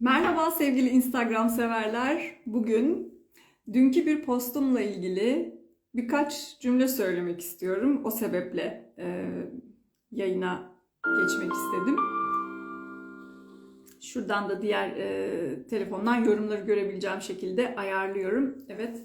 Merhaba sevgili Instagram severler. Bugün dünkü bir postumla ilgili birkaç cümle söylemek istiyorum. O sebeple e, yayına geçmek istedim. Şuradan da diğer e, telefondan yorumları görebileceğim şekilde ayarlıyorum. Evet.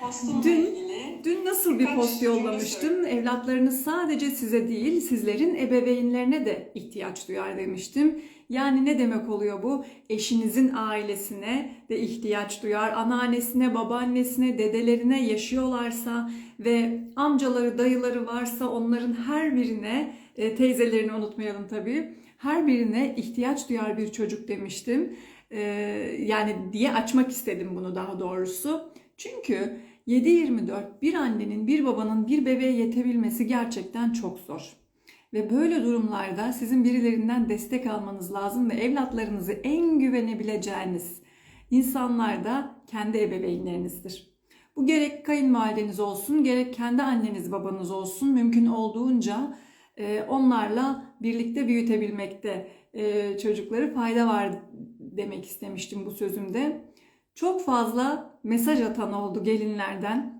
Postumla Dün- ilgili Dün nasıl bir Birkaç post cümle yollamıştım? Evlatlarınız sadece size değil, sizlerin ebeveynlerine de ihtiyaç duyar demiştim. Yani ne demek oluyor bu? Eşinizin ailesine de ihtiyaç duyar, anneannesine, babaannesine, dedelerine yaşıyorlarsa ve amcaları, dayıları varsa onların her birine, e, teyzelerini unutmayalım tabii, her birine ihtiyaç duyar bir çocuk demiştim. E, Yani diye açmak istedim bunu daha doğrusu. Çünkü 7-24 bir annenin, bir babanın bir bebeğe yetebilmesi gerçekten çok zor. Ve böyle durumlarda sizin birilerinden destek almanız lazım ve evlatlarınızı en güvenebileceğiniz insanlar da kendi ebeveynlerinizdir. Bu gerek kayınvalideniz olsun, gerek kendi anneniz babanız olsun mümkün olduğunca e, onlarla birlikte büyütebilmekte e, çocukları fayda var demek istemiştim bu sözümde. Çok fazla mesaj atan oldu gelinlerden.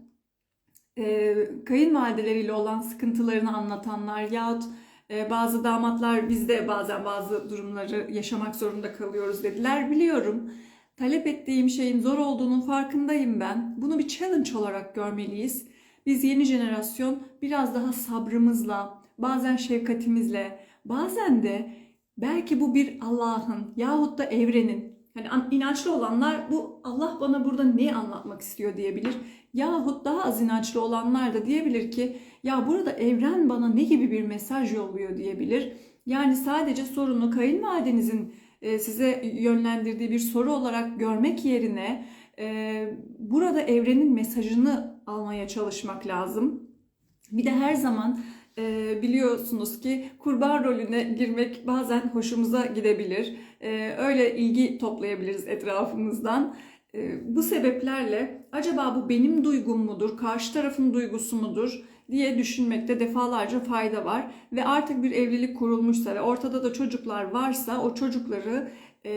Ee, kayınvalideleriyle olan sıkıntılarını anlatanlar yahut e, bazı damatlar biz de bazen bazı durumları yaşamak zorunda kalıyoruz dediler. Biliyorum. Talep ettiğim şeyin zor olduğunun farkındayım ben. Bunu bir challenge olarak görmeliyiz. Biz yeni jenerasyon biraz daha sabrımızla, bazen şefkatimizle, bazen de belki bu bir Allah'ın yahut da evrenin Hani an- inançlı olanlar bu Allah bana burada ne anlatmak istiyor diyebilir. Yahut daha az inançlı olanlar da diyebilir ki ya burada evren bana ne gibi bir mesaj yolluyor diyebilir. Yani sadece sorunu kayınvalidenizin e, size yönlendirdiği bir soru olarak görmek yerine e, burada evrenin mesajını almaya çalışmak lazım. Bir de her zaman e, biliyorsunuz ki kurban rolüne girmek bazen hoşumuza gidebilir. E, öyle ilgi toplayabiliriz etrafımızdan. E, bu sebeplerle acaba bu benim duygum mudur, karşı tarafın duygusu mudur diye düşünmekte defalarca fayda var. Ve artık bir evlilik kurulmuşsa ve ortada da çocuklar varsa o çocukları e,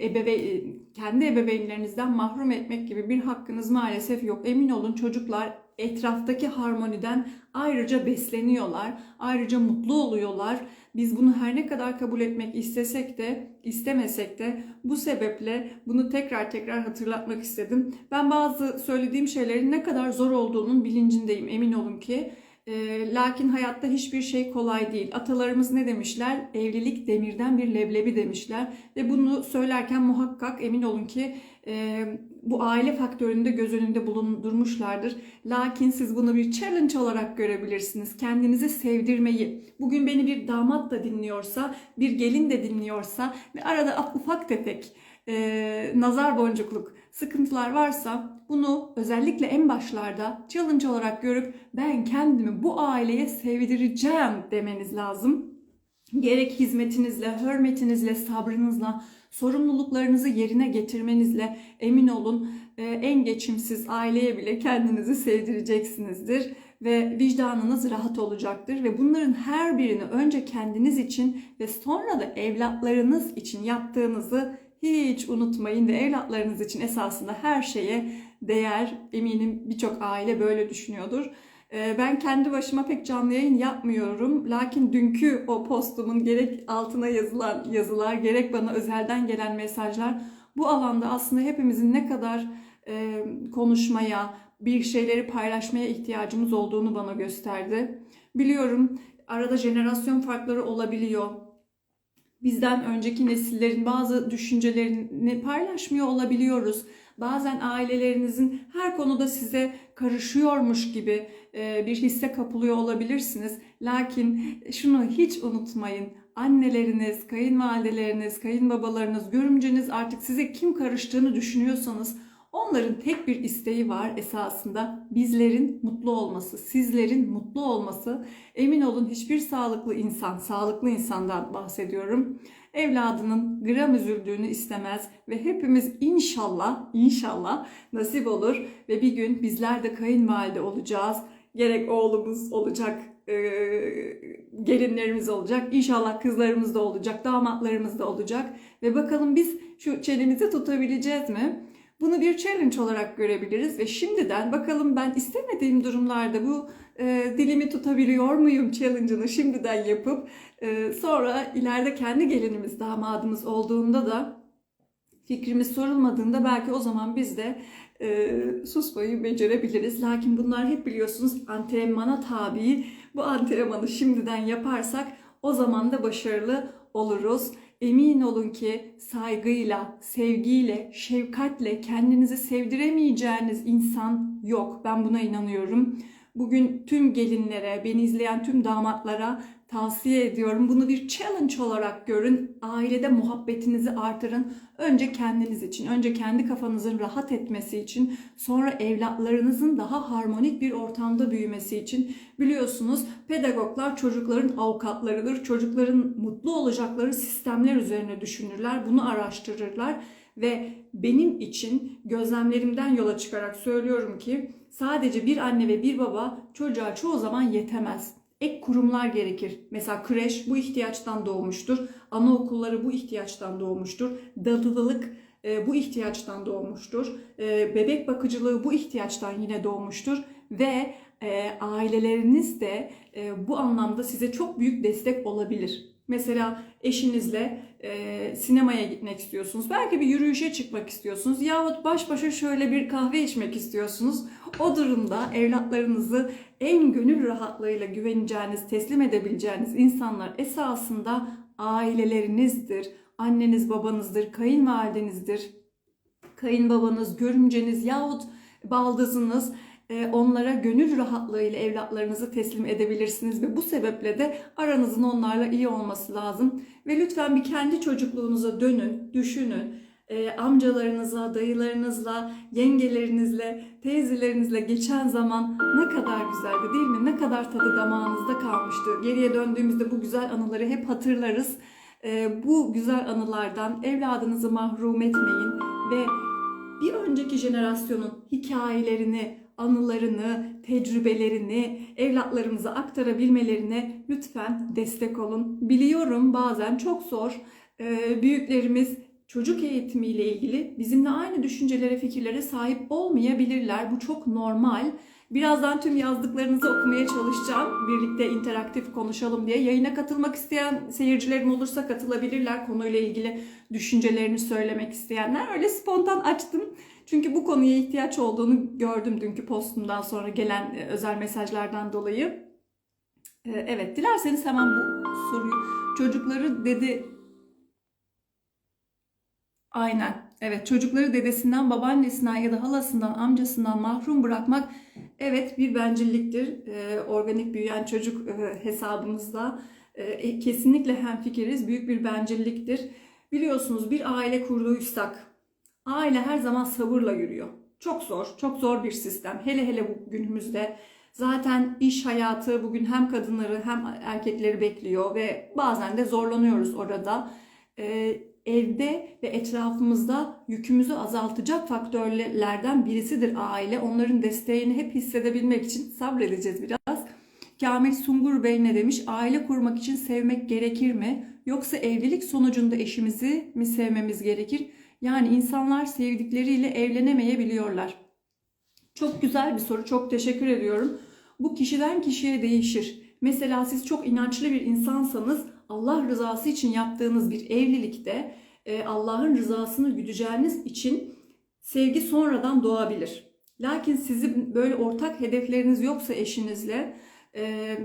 ebeve kendi ebeveynlerinizden mahrum etmek gibi bir hakkınız maalesef yok. Emin olun çocuklar etraftaki harmoniden ayrıca besleniyorlar, ayrıca mutlu oluyorlar. Biz bunu her ne kadar kabul etmek istesek de, istemesek de bu sebeple bunu tekrar tekrar hatırlatmak istedim. Ben bazı söylediğim şeylerin ne kadar zor olduğunun bilincindeyim emin olun ki. Ee, lakin hayatta hiçbir şey kolay değil. Atalarımız ne demişler? Evlilik demirden bir leblebi demişler. Ve bunu söylerken muhakkak emin olun ki e, bu aile faktörünü de göz önünde bulundurmuşlardır. Lakin siz bunu bir challenge olarak görebilirsiniz. Kendinizi sevdirmeyi. Bugün beni bir damat da dinliyorsa, bir gelin de dinliyorsa ve arada ufak tefek e, nazar boncukluk sıkıntılar varsa bunu özellikle en başlarda challenge olarak görüp ben kendimi bu aileye sevdireceğim demeniz lazım. Gerek hizmetinizle, hürmetinizle, sabrınızla, sorumluluklarınızı yerine getirmenizle emin olun e, en geçimsiz aileye bile kendinizi sevdireceksinizdir ve vicdanınız rahat olacaktır ve bunların her birini önce kendiniz için ve sonra da evlatlarınız için yaptığınızı hiç unutmayın ve evlatlarınız için esasında her şeye değer. Eminim birçok aile böyle düşünüyordur. Ee, Ben kendi başıma pek canlı yayın yapmıyorum. Lakin dünkü o postumun gerek altına yazılan yazılar, gerek bana özelden gelen mesajlar bu alanda aslında hepimizin ne kadar e, konuşmaya, bir şeyleri paylaşmaya ihtiyacımız olduğunu bana gösterdi. Biliyorum arada jenerasyon farkları olabiliyor bizden önceki nesillerin bazı düşüncelerini paylaşmıyor olabiliyoruz. Bazen ailelerinizin her konuda size karışıyormuş gibi e, bir hisse kapılıyor olabilirsiniz. Lakin şunu hiç unutmayın. Anneleriniz, kayınvalideleriniz, kayınbabalarınız, görümceniz artık size kim karıştığını düşünüyorsanız onların tek bir isteği var esasında bizlerin mutlu olması, sizlerin mutlu olması. Emin olun hiçbir sağlıklı insan, sağlıklı insandan bahsediyorum. Evladının gram üzüldüğünü istemez ve hepimiz inşallah, inşallah nasip olur ve bir gün bizler de kayınvalide olacağız. Gerek oğlumuz olacak, e, gelinlerimiz olacak. İnşallah kızlarımız da olacak, damatlarımız da olacak. Ve bakalım biz şu çenemizi tutabileceğiz mi? Bunu bir challenge olarak görebiliriz ve şimdiden bakalım ben istemediğim durumlarda bu e, dilimi tutabiliyor muyum challenge'ını şimdiden yapıp e, sonra ileride kendi gelinimiz, damadımız olduğunda da fikrimiz sorulmadığında belki o zaman biz de e, susmayı becerebiliriz. Lakin bunlar hep biliyorsunuz antrenmana tabi. Bu antrenmanı şimdiden yaparsak o zaman da başarılı oluruz. Emin olun ki saygıyla, sevgiyle, şefkatle kendinizi sevdiremeyeceğiniz insan yok. Ben buna inanıyorum. Bugün tüm gelinlere, beni izleyen tüm damatlara tavsiye ediyorum. Bunu bir challenge olarak görün. Ailede muhabbetinizi artırın. Önce kendiniz için, önce kendi kafanızın rahat etmesi için, sonra evlatlarınızın daha harmonik bir ortamda büyümesi için. Biliyorsunuz pedagoglar çocukların avukatlarıdır. Çocukların mutlu olacakları sistemler üzerine düşünürler. Bunu araştırırlar ve benim için gözlemlerimden yola çıkarak söylüyorum ki sadece bir anne ve bir baba çocuğa çoğu zaman yetemez. Ek kurumlar gerekir. Mesela kreş bu ihtiyaçtan doğmuştur. Anaokulları bu ihtiyaçtan doğmuştur. Dadılılık e, bu ihtiyaçtan doğmuştur. E, bebek bakıcılığı bu ihtiyaçtan yine doğmuştur. Ve e, aileleriniz de e, bu anlamda size çok büyük destek olabilir. Mesela eşinizle e, sinemaya gitmek istiyorsunuz. Belki bir yürüyüşe çıkmak istiyorsunuz. Yahut baş başa şöyle bir kahve içmek istiyorsunuz. O durumda evlatlarınızı en gönül rahatlığıyla güveneceğiniz, teslim edebileceğiniz insanlar esasında ailelerinizdir. Anneniz, babanızdır, kayınvalidenizdir, kayınbabanız, görümceniz yahut baldızınız onlara gönül rahatlığıyla evlatlarınızı teslim edebilirsiniz ve bu sebeple de aranızın onlarla iyi olması lazım. Ve lütfen bir kendi çocukluğunuza dönün, düşünün. E, amcalarınızla, dayılarınızla, yengelerinizle, teyzelerinizle geçen zaman ne kadar güzeldi değil mi? Ne kadar tadı damağınızda kalmıştı. Geriye döndüğümüzde bu güzel anıları hep hatırlarız. E, bu güzel anılardan evladınızı mahrum etmeyin ve bir önceki jenerasyonun hikayelerini, anılarını, tecrübelerini evlatlarımıza aktarabilmelerine lütfen destek olun. Biliyorum bazen çok zor. Ee, Büyüklerimiz çocuk eğitimiyle ilgili bizimle aynı düşüncelere, fikirlere sahip olmayabilirler. Bu çok normal. Birazdan tüm yazdıklarınızı okumaya çalışacağım. Birlikte interaktif konuşalım diye. Yayına katılmak isteyen seyircilerim olursa katılabilirler. Konuyla ilgili düşüncelerini söylemek isteyenler. Öyle spontan açtım. Çünkü bu konuya ihtiyaç olduğunu gördüm dünkü postumdan sonra gelen e, özel mesajlardan dolayı. E, Evet, dilerseniz hemen bu soruyu çocukları dedi Aynen. Evet, çocukları dedesinden, babaannesinden ya da halasından, amcasından mahrum bırakmak evet bir bencilliktir. Ee, organik büyüyen çocuk e, hesabımızda e, kesinlikle hemfikiriz. Büyük bir bencilliktir. Biliyorsunuz bir aile kurduysak aile her zaman sabırla yürüyor. Çok zor, çok zor bir sistem. Hele hele günümüzde zaten iş hayatı bugün hem kadınları hem erkekleri bekliyor ve bazen de zorlanıyoruz orada. Ee, evde ve etrafımızda yükümüzü azaltacak faktörlerden birisidir aile. Onların desteğini hep hissedebilmek için sabredeceğiz biraz. Kamil Sungur Bey ne demiş? Aile kurmak için sevmek gerekir mi? Yoksa evlilik sonucunda eşimizi mi sevmemiz gerekir? Yani insanlar sevdikleriyle evlenemeyebiliyorlar. Çok güzel bir soru. Çok teşekkür ediyorum. Bu kişiden kişiye değişir. Mesela siz çok inançlı bir insansanız Allah rızası için yaptığınız bir evlilikte e, Allah'ın rızasını güdeceğiniz için sevgi sonradan doğabilir. Lakin sizin böyle ortak hedefleriniz yoksa eşinizle e,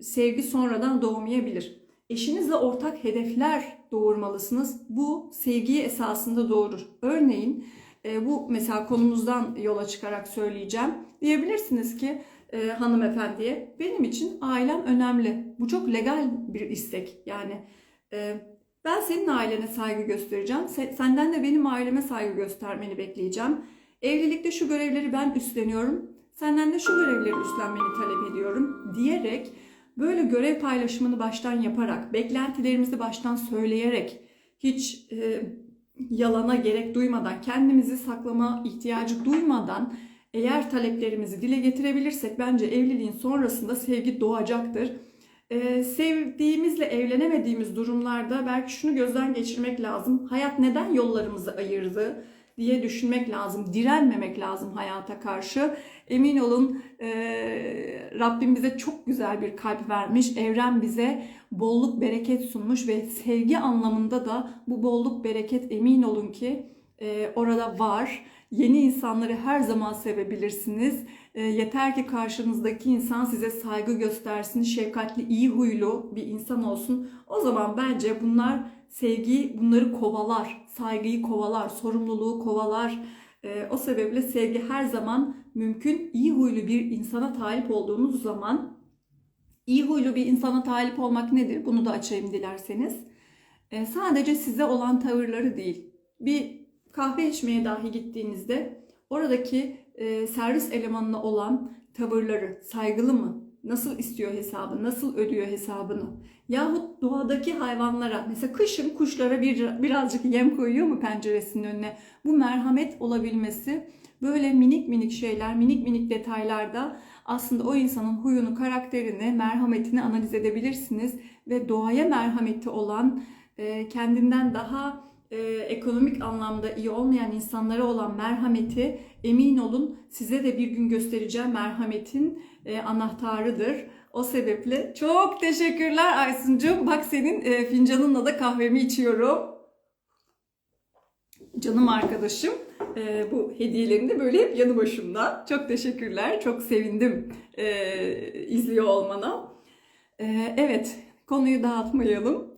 sevgi sonradan doğmayabilir. Eşinizle ortak hedefler doğurmalısınız. Bu sevgiyi esasında doğurur. Örneğin e, bu mesela konumuzdan yola çıkarak söyleyeceğim. Diyebilirsiniz ki e, hanımefendiye benim için ailem önemli. Bu çok legal bir istek. Yani e, ben senin ailene saygı göstereceğim. Se- senden de benim aileme saygı göstermeni bekleyeceğim. Evlilikte şu görevleri ben üstleniyorum. Senden de şu görevleri üstlenmeni talep ediyorum diyerek böyle görev paylaşımını baştan yaparak, beklentilerimizi baştan söyleyerek hiç e, yalana gerek duymadan, kendimizi saklama ihtiyacı duymadan Eğer taleplerimizi dile getirebilirsek bence evliliğin sonrasında sevgi doğacaktır. Ee, sevdiğimizle evlenemediğimiz durumlarda belki şunu gözden geçirmek lazım. Hayat neden yollarımızı ayırdı diye düşünmek lazım. Direnmemek lazım hayata karşı. Emin olun e, Rabbim bize çok güzel bir kalp vermiş. Evren bize bolluk bereket sunmuş ve sevgi anlamında da bu bolluk bereket emin olun ki e, orada var. Yeni insanları her zaman sevebilirsiniz. E, yeter ki karşınızdaki insan size saygı göstersin, şefkatli, iyi huylu bir insan olsun. O zaman bence bunlar sevgi bunları kovalar, saygıyı kovalar, sorumluluğu kovalar. E, o sebeple sevgi her zaman mümkün. İyi huylu bir insana talip olduğunuz zaman iyi huylu bir insana talip olmak nedir? Bunu da açayım dilerseniz. E, sadece size olan tavırları değil. Bir kahve içmeye dahi gittiğinizde oradaki e, servis elemanına olan tavırları saygılı mı? Nasıl istiyor hesabı? Nasıl ödüyor hesabını? Yahut doğadaki hayvanlara mesela kışın kuşlara bir, birazcık yem koyuyor mu penceresinin önüne? Bu merhamet olabilmesi böyle minik minik şeyler, minik minik detaylarda aslında o insanın huyunu, karakterini, merhametini analiz edebilirsiniz ve doğaya merhameti olan, e, kendinden daha e, ekonomik anlamda iyi olmayan insanlara olan merhameti emin olun size de bir gün göstereceğim merhametin e, anahtarıdır. O sebeple çok teşekkürler Aysuncuğum. Bak senin e, fincanınla da kahvemi içiyorum. Canım arkadaşım e, bu hediyelerin de böyle hep yanı başımda. Çok teşekkürler. Çok sevindim e, izliyor olmana. E, evet konuyu dağıtmayalım.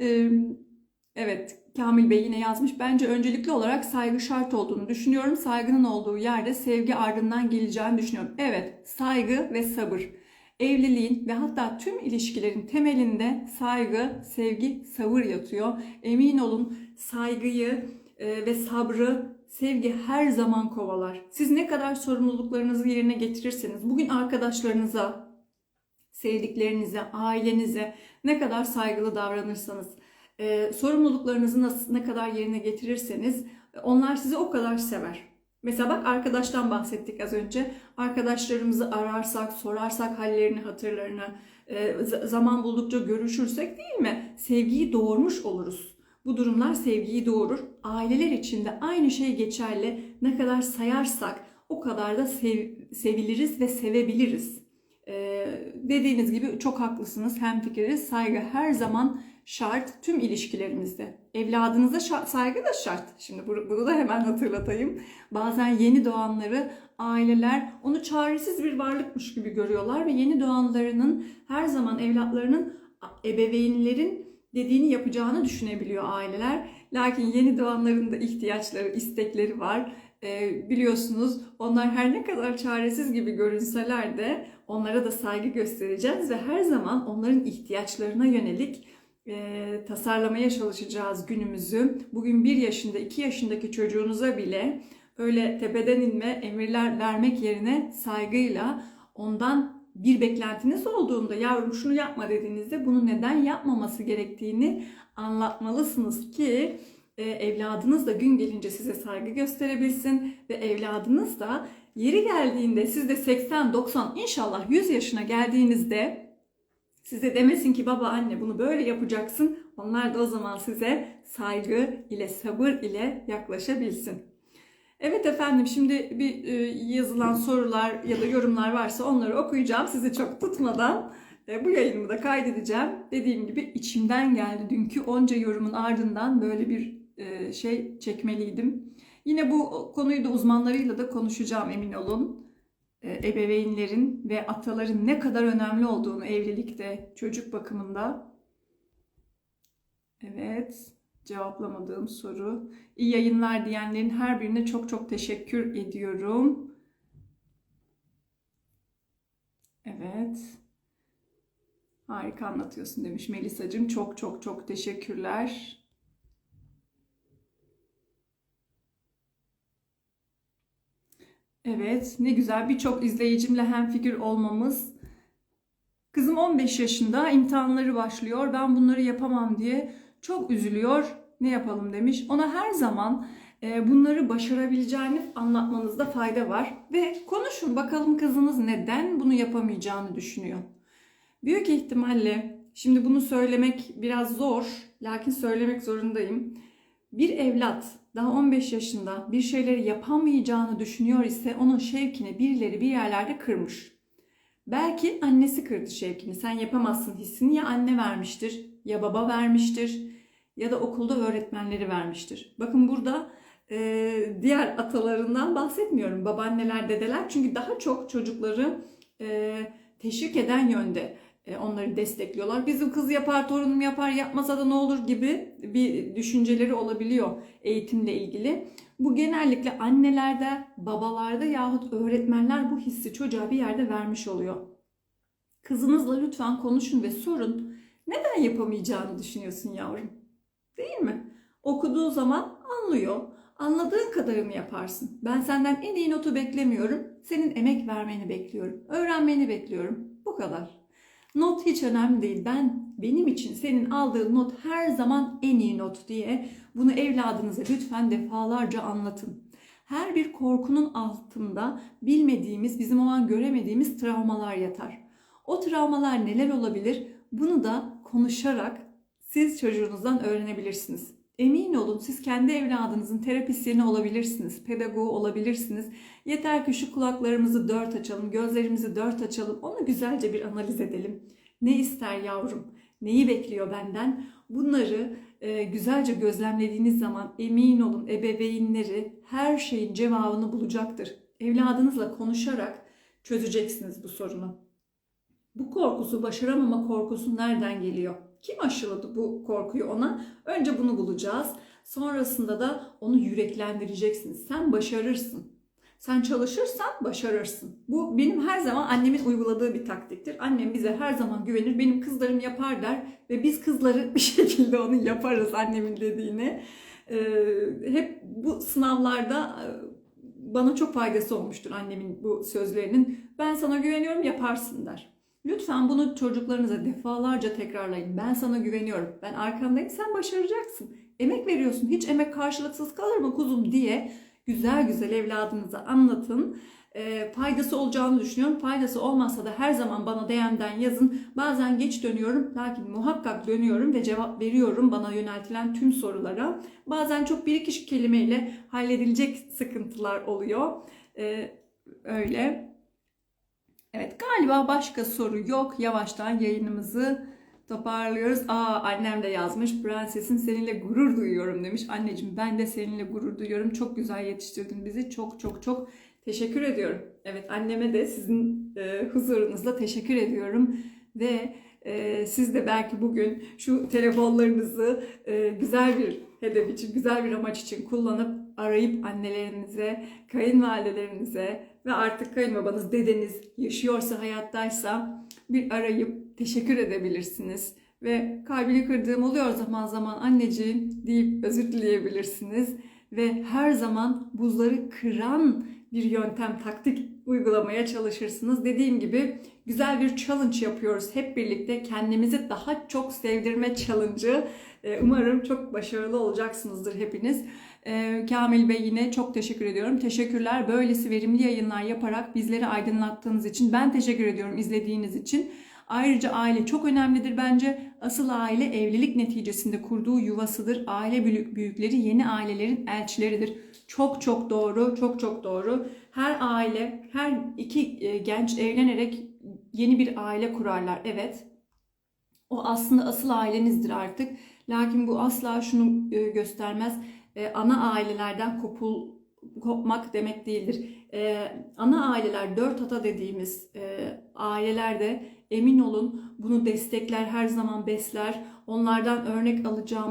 E, Evet, Kamil Bey yine yazmış. Bence öncelikli olarak saygı şart olduğunu düşünüyorum. Saygının olduğu yerde sevgi ardından geleceğini düşünüyorum. Evet, saygı ve sabır. Evliliğin ve hatta tüm ilişkilerin temelinde saygı, sevgi, sabır yatıyor. Emin olun saygıyı e, ve sabrı sevgi her zaman kovalar. Siz ne kadar sorumluluklarınızı yerine getirirseniz, bugün arkadaşlarınıza, sevdiklerinize, ailenize ne kadar saygılı davranırsanız, e, sorumluluklarınızı nasıl, ne kadar yerine getirirseniz onlar sizi o kadar sever. Mesela bak arkadaştan bahsettik az önce. Arkadaşlarımızı ararsak, sorarsak hallerini, hatırlarını, e, zaman buldukça görüşürsek değil mi? Sevgiyi doğurmuş oluruz. Bu durumlar sevgiyi doğurur. Aileler için de aynı şey geçerli. Ne kadar sayarsak o kadar da sev, seviliriz ve sevebiliriz. Ee, dediğiniz gibi çok haklısınız. Hem fikiriz. Saygı her zaman şart tüm ilişkilerimizde. Evladınıza şart, saygı da şart. Şimdi bunu da hemen hatırlatayım. Bazen yeni doğanları aileler onu çaresiz bir varlıkmış gibi görüyorlar ve yeni doğanlarının her zaman evlatlarının ebeveynlerin dediğini yapacağını düşünebiliyor aileler. Lakin yeni doğanların da ihtiyaçları, istekleri var. Ee, biliyorsunuz onlar her ne kadar çaresiz gibi görünseler de onlara da saygı göstereceğiz ve her zaman onların ihtiyaçlarına yönelik e, tasarlamaya çalışacağız günümüzü. Bugün 1 yaşında, 2 yaşındaki çocuğunuza bile öyle tepeden inme emirler vermek yerine saygıyla ondan bir beklentiniz olduğunda yavrum şunu yapma dediğinizde bunu neden yapmaması gerektiğini anlatmalısınız ki e, evladınız da gün gelince size saygı gösterebilsin ve evladınız da yeri geldiğinde siz de 80 90 inşallah 100 yaşına geldiğinizde size demesin ki baba anne bunu böyle yapacaksın. Onlar da o zaman size saygı ile sabır ile yaklaşabilsin. Evet efendim şimdi bir e, yazılan sorular ya da yorumlar varsa onları okuyacağım. Sizi çok tutmadan e, bu yayınımı da kaydedeceğim. Dediğim gibi içimden geldi dünkü onca yorumun ardından böyle bir şey çekmeliydim. Yine bu konuyu da uzmanlarıyla da konuşacağım emin olun. Ebeveynlerin ve ataların ne kadar önemli olduğunu evlilikte, çocuk bakımında. Evet cevaplamadığım soru. İyi yayınlar diyenlerin her birine çok çok teşekkür ediyorum. Evet. Harika anlatıyorsun demiş Melisa'cığım. Çok çok çok teşekkürler. Evet, ne güzel birçok izleyicimle hemfikir olmamız. Kızım 15 yaşında, imtihanları başlıyor. Ben bunları yapamam diye çok üzülüyor. Ne yapalım demiş. Ona her zaman e, bunları başarabileceğini anlatmanızda fayda var. Ve konuşun bakalım kızınız neden bunu yapamayacağını düşünüyor. Büyük ihtimalle şimdi bunu söylemek biraz zor lakin söylemek zorundayım. Bir evlat daha 15 yaşında bir şeyleri yapamayacağını düşünüyor ise onun şevkini birileri bir yerlerde kırmış. Belki annesi kırdı şevkini. Sen yapamazsın hissini ya anne vermiştir ya baba vermiştir ya da okulda öğretmenleri vermiştir. Bakın burada e, diğer atalarından bahsetmiyorum. Babaanneler, dedeler çünkü daha çok çocukları e, teşvik eden yönde onları destekliyorlar. Bizim kız yapar, torunum yapar, yapmasa da ne olur gibi bir düşünceleri olabiliyor eğitimle ilgili. Bu genellikle annelerde, babalarda yahut öğretmenler bu hissi çocuğa bir yerde vermiş oluyor. Kızınızla lütfen konuşun ve sorun. Neden yapamayacağını düşünüyorsun yavrum? Değil mi? Okuduğu zaman anlıyor. Anladığın kadarını yaparsın. Ben senden en iyi notu beklemiyorum. Senin emek vermeni bekliyorum. Öğrenmeni bekliyorum. Bu kadar. Not hiç önemli değil. Ben benim için senin aldığın not her zaman en iyi not diye bunu evladınıza lütfen defalarca anlatın. Her bir korkunun altında bilmediğimiz, bizim o an göremediğimiz travmalar yatar. O travmalar neler olabilir? Bunu da konuşarak siz çocuğunuzdan öğrenebilirsiniz. Emin olun siz kendi evladınızın terapisyeni olabilirsiniz, pedagogu olabilirsiniz. Yeter ki şu kulaklarımızı dört açalım, gözlerimizi dört açalım, onu güzelce bir analiz edelim. Ne ister yavrum? Neyi bekliyor benden? Bunları e, güzelce gözlemlediğiniz zaman emin olun ebeveynleri her şeyin cevabını bulacaktır. Evladınızla konuşarak çözeceksiniz bu sorunu. Bu korkusu, başaramama korkusu nereden geliyor? Kim aşıladı bu korkuyu ona? Önce bunu bulacağız. Sonrasında da onu yüreklendireceksiniz. Sen başarırsın. Sen çalışırsan başarırsın. Bu benim her zaman annemin uyguladığı bir taktiktir. Annem bize her zaman güvenir. Benim kızlarım yapar der ve biz kızları bir şekilde onu yaparız annemin dediğini. Ee, hep bu sınavlarda e, bana çok faydası olmuştur annemin bu sözlerinin. Ben sana güveniyorum yaparsın der. Lütfen bunu çocuklarınıza defalarca tekrarlayın. Ben sana güveniyorum. Ben arkandayım. Sen başaracaksın. Emek veriyorsun. Hiç emek karşılıksız kalır mı kuzum diye güzel güzel evladınıza anlatın. E, faydası olacağını düşünüyorum. Faydası olmazsa da her zaman bana DM'den yazın. Bazen geç dönüyorum. Lakin muhakkak dönüyorum ve cevap veriyorum bana yöneltilen tüm sorulara. Bazen çok bir iki kelimeyle halledilecek sıkıntılar oluyor. E, öyle. Evet galiba başka soru yok. Yavaştan yayınımızı toparlıyoruz. Aa annem de yazmış. Prensesin seninle gurur duyuyorum demiş. Anneciğim ben de seninle gurur duyuyorum. Çok güzel yetiştirdin bizi. Çok çok çok teşekkür ediyorum. Evet anneme de sizin e, huzurunuzda teşekkür ediyorum. Ve e, siz de belki bugün şu telefonlarınızı e, güzel bir hedef için, güzel bir amaç için kullanıp arayıp annelerinize, kayınvalidelerinize ve artık kayınbabanız, dedeniz yaşıyorsa, hayattaysa bir arayıp teşekkür edebilirsiniz. Ve kalbini kırdığım oluyor zaman zaman anneciğim deyip özür dileyebilirsiniz. Ve her zaman buzları kıran bir yöntem, taktik uygulamaya çalışırsınız. Dediğim gibi güzel bir challenge yapıyoruz hep birlikte. Kendimizi daha çok sevdirme challenge'ı. Ee, Umarım çok başarılı olacaksınızdır hepiniz. Ee, Kamil Bey yine çok teşekkür ediyorum. Teşekkürler. Böylesi verimli yayınlar yaparak bizleri aydınlattığınız için ben teşekkür ediyorum izlediğiniz için. Ayrıca aile çok önemlidir bence. Asıl aile evlilik neticesinde kurduğu yuvasıdır. Aile büyük- büyükleri yeni ailelerin elçileridir. Çok çok doğru, çok çok doğru. Her aile, her iki e, genç evlenerek yeni bir aile kurarlar. Evet. O aslında asıl ailenizdir artık. Lakin bu asla şunu e, göstermez. E, Ana ailelerden kopul kopmak demek değildir. Ana aileler, dört ata dediğimiz e, ailelerde emin olun bunu destekler, her zaman besler. Onlardan örnek alacağım